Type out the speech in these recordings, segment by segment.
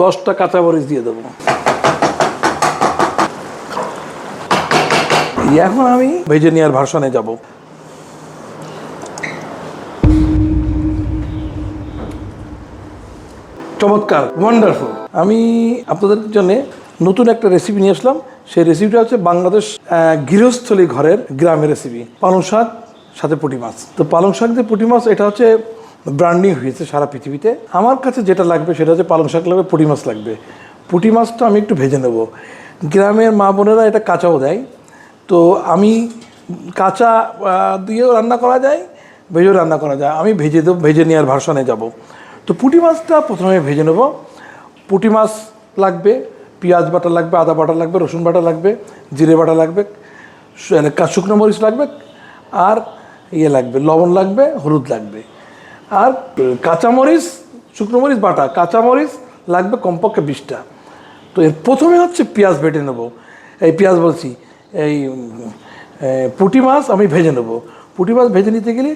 দশটা কাঁচা কাঁচামরিচ দিয়ে দেবো। এখন আমি ভেজে নেওয়ার ভার্সনে যাব। চমৎকার ওয়ান্ডারফুল আমি আপনাদের জন্য নতুন একটা রেসিপি নিয়ে আসলাম। সেই রেসিপিটা হচ্ছে বাংলাদেশ গৃহস্থলী ঘরের গ্রামের রেসিপি পালং শাক, সাথে পুঁটি মাছ। তো পালং শাক দিয়ে পুঁটি মাছ, এটা হচ্ছে ব্র্যান্ডিং হয়েছে সারা পৃথিবীতে। আমার কাছে যেটা লাগবে সেটা হচ্ছে পালং শাক লাগবে, পুঁটি মাছ লাগবে। পুঁটি মাছটা আমি একটু ভেজে নেব। গ্রামের মা বোনেরা এটা কাঁচাও দেয়। তো আমি কাঁচা দিয়েও রান্না করা যায়, ভেজেও রান্না করা যায়। আমি ভেজে দেবো, ভেজে নেওয়ার ভার্সনে যাব। তো পুঁটি মাছটা প্রথমে ভেজে নেব। পুঁটি মাছ লাগবে, পেঁয়াজ বাটা লাগবে, আদা বাটা লাগবে, রসুন বাটা লাগবে, জিরে বাটা লাগবে মানে শুকনো মরিচ লাগবে, আর ইয়ে লাগবে, লবণ লাগবে, হলুদ লাগবে। আর কাঁচামরিচ শুকনো মরিচ বাটা, কাঁচামরিচ লাগবে কমপক্ষে বিশটা। তো এর প্রথমে হচ্ছে পেঁয়াজ বেটে নেব। এই পেঁয়াজ বলছি, এই পুঁটি মাছ আমি ভেজে নেব। পুঁটি মাছ ভেজে নিতে গেলে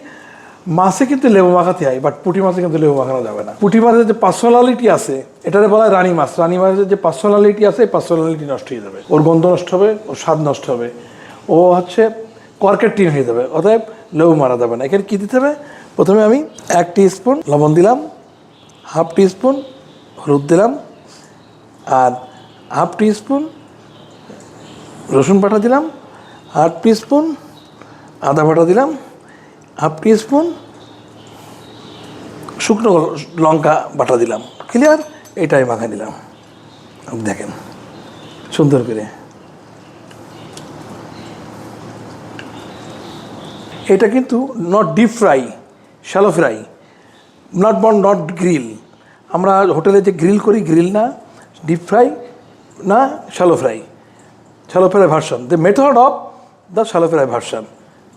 মাছে কিন্তু লেবু মাখাতে হয় বাট পুঁটি মাছে কিন্তু লেবু মাখানো যাবে না। পুঁটি মাছের যে পার্সোনালিটি আছে, এটারে বলা হয় রানী মাছ। রানী মাছের যে পার্সোনালিটি আছে, এই পার্সোনালিটি নষ্ট হয়ে যাবে। ওর গন্ধ নষ্ট হবে, ওর স্বাদ নষ্ট হবে। ও হচ্ছে কর্কের টিন হয়ে যাবে, অতএব লেবু মারা যাবে না। এখানে কী দিতে হবে? প্রথমে আমি এক স্পুন লবণ দিলাম, হাফ স্পুন হলুদ দিলাম, আর হাফ স্পুন রসুন বাটা দিলাম, হাফ স্পুন আদা বাটা দিলাম, হাফ স্পুন শুকনো লঙ্কা বাটা দিলাম। ক্লিয়ার? এটাই মাখা দিলাম দেখেন, সুন্দর করে। এটা কিন্তু not deep fry shallow fry not bun not grill আমরা হোটেলে যে গ্রিল করি গ্রিল না ডিপ ফ্রাই না shallow fry shallow fry version the method of the shallow fry version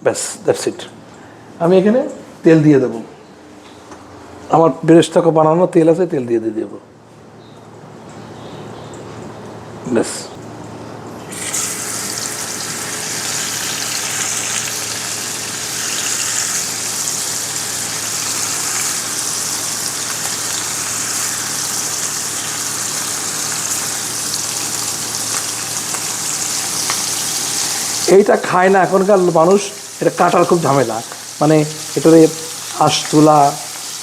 ব্যাস দ্যাটস ইট আমি এখানে তেল দিয়ে দেবো। আমার বেরেস্তাকে বানানো তেল আছে, তেল দিয়ে দিয়ে দেবো। ব্যাস। এইটা খায় না। এখনকার মানুষ, এটা কাটার খুব ঝামেলা। মানে এটারে আঁশ তোলা,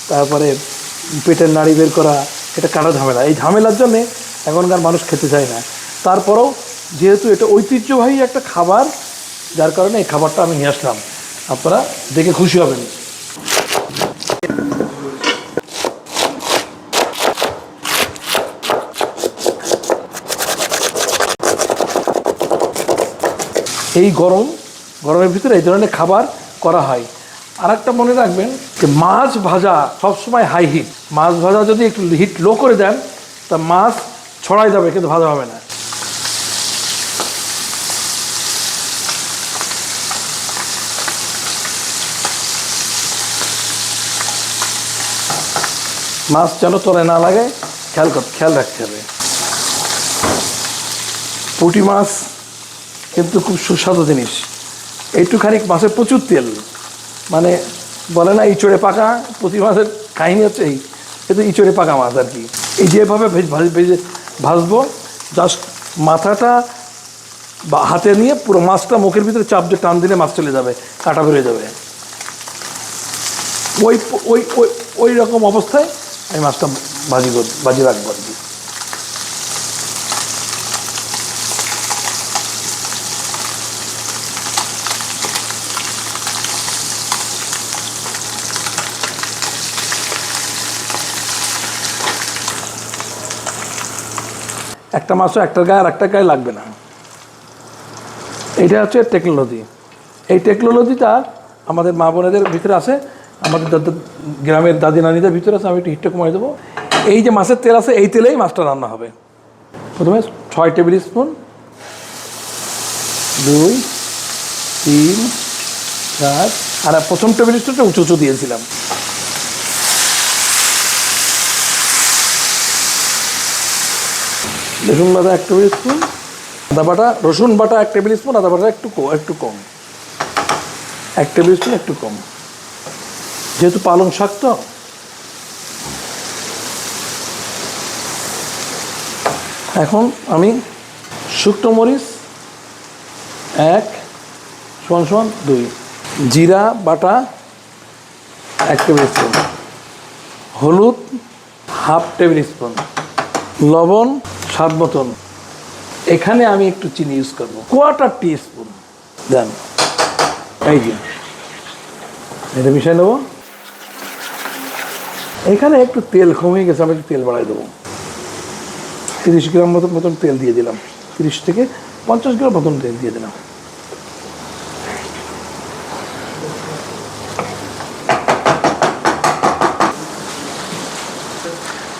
তারপরে পেটের নাড়ি বের করা, এটা কাটার ঝামেলা। এই ঝামেলার জন্যে এখনকার মানুষ খেতে চায় না। তারপরেও যেহেতু এটা ঐতিহ্যবাহী একটা খাবার, যার কারণে এই খাবারটা আমি নিয়ে আসলাম। আপনারা দেখে খুশি হবেন। এই গরম, গরমের ভিতরে এই ধরনের খাবার করা হয়। আর একটা মনে রাখবেন যে মাছ ভাজা সবসময় হাই হিট মাছ ভাজা যদি একটু হিট লো করে দেন, তা মাছ ছড়াই যাবে, কিন্তু ভাজা হবে না। মাছ যেন তোলে না লাগে, খেয়াল খেয়াল রাখতে হবে। পুঁটি মাছ কিন্তু খুব সুস্বাদু জিনিস। একটুখানি মাছের প্রচুর তেল। মানে বলে না, ইঁচড়ে পাকা প্রতি মাছের কাহিনী হচ্ছে এই। কিন্তু ইঁচড়ে পাকা মাছ আর কি। এই যেভাবে ভেজ ভেজে ভাজবো জাস্ট মাথাটা বা হাতে নিয়ে পুরো মাছটা মুখের ভিতরে চাপ দিয়ে টান দিলে মাছ চলে যাবে, কাটা বেরোয় যাবে। ওই ওই ওই ওই রকম অবস্থায় আমি মাছটা ভাজি ভাজি রাখব আর কি। একটা মাছও একটার গায়ে আর একটা গায়ে লাগবে না। এইটা হচ্ছে টেকনোলজি এই টেকনোলজিটা আমাদের মা বোনেদের ভিতরে আছে, আমাদের গ্রামের দাদি নানিদের ভিতরে আছে, আমি একটু হিটটা কমাই দেবো। এই যে মাছের তেল আছে, এই তেলেই মাছটা রান্না হবে। প্রথমে ছয় টেবিল স্পুন, দুই, তিন, চার, আর প্রথম টেবিল স্পুনটা উঁচু উঁচু দিয়েছিলাম। রসুন বাটা এক টেবিল স্পুন, আদা বাটা, রসুন বাটা এক টেবিল স্পুন, আদা বাটা একটু একটু কম। এক টেবিল স্পুন একটু কম। যেহেতু পালং শাক তো। এখন আমি শুকনো মরিচ এক সমান সমান দুই। জিরা, বাটা এক টেবিল স্পুন। হলুদ হাফ টেবিল স্পুন। লবণ স্বাদ মতন এখানে আমি একটু চিনি ইউজ করব। কোয়াটার টি স্পুন দেন। এই যে। এটা মিশিয়ে নেব। এখানে একটু তেল কমে গেছে, আমি একটু তেল বাড়াই দেবো। তিরিশ গ্রাম মতো মতন তেল দিয়ে দিলাম। তিরিশ থেকে পঞ্চাশ গ্রাম মতন তেল দিয়ে দিলাম।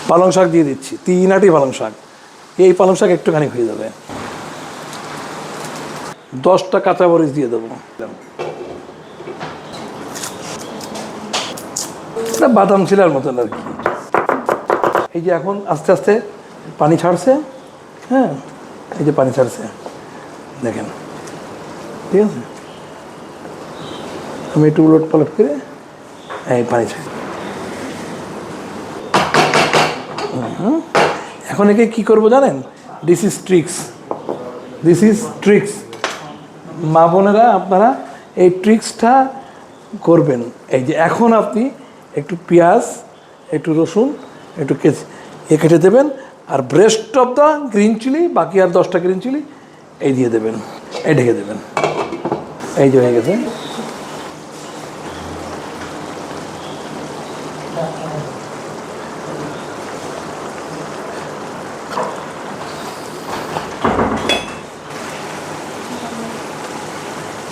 পালং শাক দিয়ে দিচ্ছি। তিন আটি পালং শাক। এই পালং শাক একটুখানি হয়ে যাবে। দশটা কাঁচা মরিচ দিয়ে দেবো। এটা বাদাম ছিলার মতন আর কি। এই যে এখন আস্তে আস্তে পানি ছাড়ছে হ্যাঁ এই যে পানি ছাড়ছে, দেখেন, ঠিক আছে? আমি একটু উলট পালট করে এই পানি ছাড়ি। হুম। এখন একে কি করব জানেন? This is tricks this is tricks মা বোনেরা, আপনারা এই ট্রিক্সটা করবেন। এই যে এখন আপনি একটু পেঁয়াজ, একটু রসুন, একটু কেচি এ কেটে দেবেন আর breast of the green chilli বাকি আর দশটা গ্রিন চিলি এই দিয়ে দেবেন। এই ঢেকে দেবেন। এই যে হয়ে গেছে।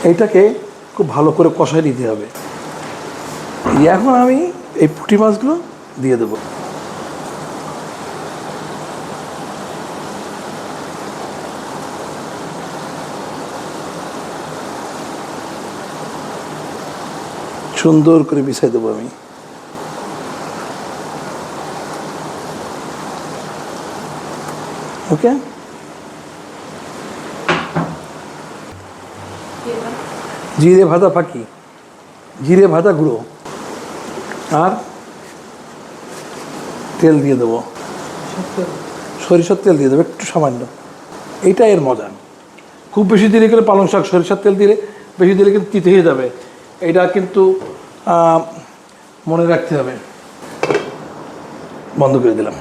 এইটাকে খুব ভালো করে কষাই নিতে হবে। এখন আমি এই পুঁটি মাছগুলো দিয়ে দেবো। সুন্দর করে মিশাই দেবো আমি। ওকে জিরে ভাজা ফাঁকি জিরে ভাজা গুঁড়ো। আর তেল দিয়ে দেবো। সরিষার তেল দিয়ে দেবো, একটু সামান্য। এইটা এর মজা। খুব বেশি দিলে গেলে পালং শাক সরিষার তেল দিলে বেশি দিলে কিন্তু তিতে হয়ে যাবে। এটা কিন্তু মনে রাখতে হবে। বন্ধ করে দিলাম।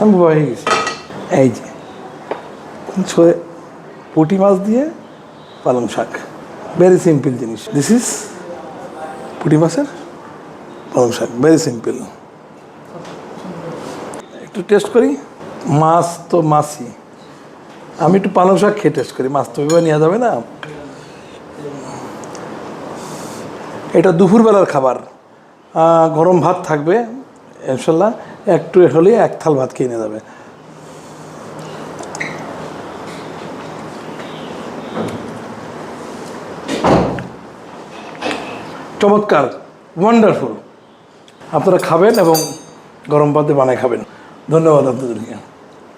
আমি হয়ে গেছি। এই যে ছয় পুঁটি মাছ দিয়ে পালং শাক। ভেরি সিম্পল জিনিস। দিস ইজ পুঁটি মাছের পালং শাক। ভেরি সিম্পল একটু টেস্ট করি। মাছ তো মাছই আমি একটু পালং শাক খেয়ে টেস্ট করি। মাছ তো এবার নেওয়া যাবে না। এটা দুপুরবেলার খাবার। গরম ভাত থাকবে, ইনশাল্লাহ। একটু হলে এক থাল ভাত খেয়ে নিয়ে যাবে। চমৎকার ওয়ান্ডারফুল আপনারা খাবেন এবং গরম পাতে বানায় খাবেন। ধন্যবাদ আপনাদেরকে।